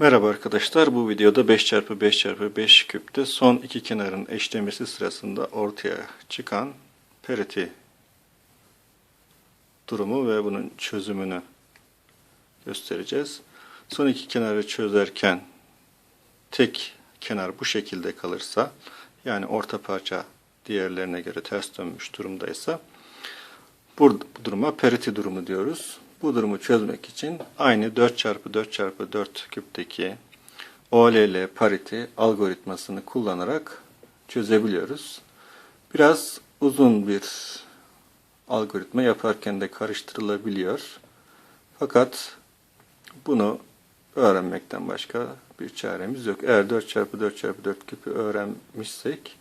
Merhaba arkadaşlar. Bu videoda 5x5x5 küpte son iki kenarın eşlemesi sırasında ortaya çıkan parity durumu ve bunun çözümünü göstereceğiz. Son iki kenarı çözerken tek kenar bu şekilde kalırsa yani orta parça diğerlerine göre ters dönmüş durumdaysa bu duruma parity durumu diyoruz. Bu durumu çözmek için aynı 4 çarpı 4 çarpı 4 küpteki OLL parity algoritmasını kullanarak çözebiliyoruz. Biraz uzun bir algoritma yaparken de karıştırılabiliyor. Fakat bunu öğrenmekten başka bir çaremiz yok. Eğer 4 çarpı 4 çarpı 4 küpü öğrenmişsek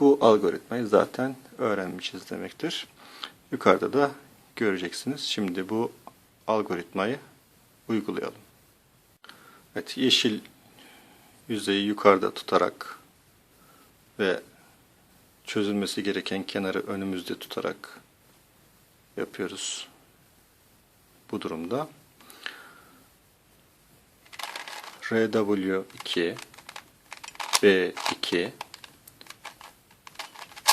bu algoritmayı zaten öğrenmişiz demektir. Yukarıda da göreceksiniz. Şimdi bu algoritmayı uygulayalım. Evet, yeşil yüzeyi yukarıda tutarak ve çözülmesi gereken kenarı önümüzde tutarak yapıyoruz bu durumda. RW2 B2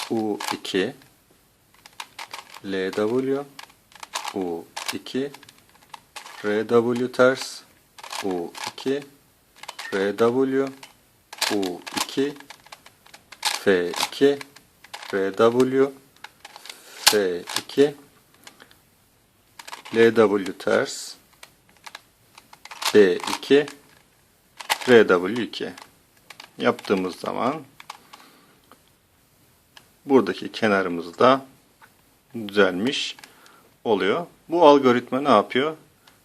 U2 LW U2 RW ters U2 RW U2 F2 RW F2 LW ters B2 RW2 yaptığımız zaman buradaki kenarımızda düzelmiş oluyor. Bu algoritma ne yapıyor?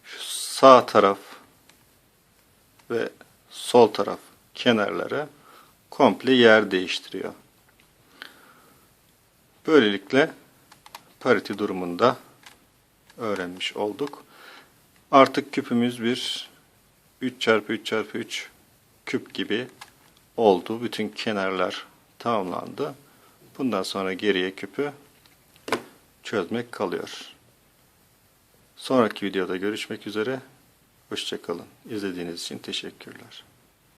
Şu sağ taraf ve sol taraf kenarları komple yer değiştiriyor. Böylelikle parity durumunda öğrenmiş olduk. Artık küpümüz bir 3 çarpı 3 çarpı 3 küp gibi oldu. Bütün kenarlar tamamlandı. Bundan sonra geriye küpü çözmek kalıyor. Sonraki videoda görüşmek üzere. Hoşçakalın. İzlediğiniz için teşekkürler.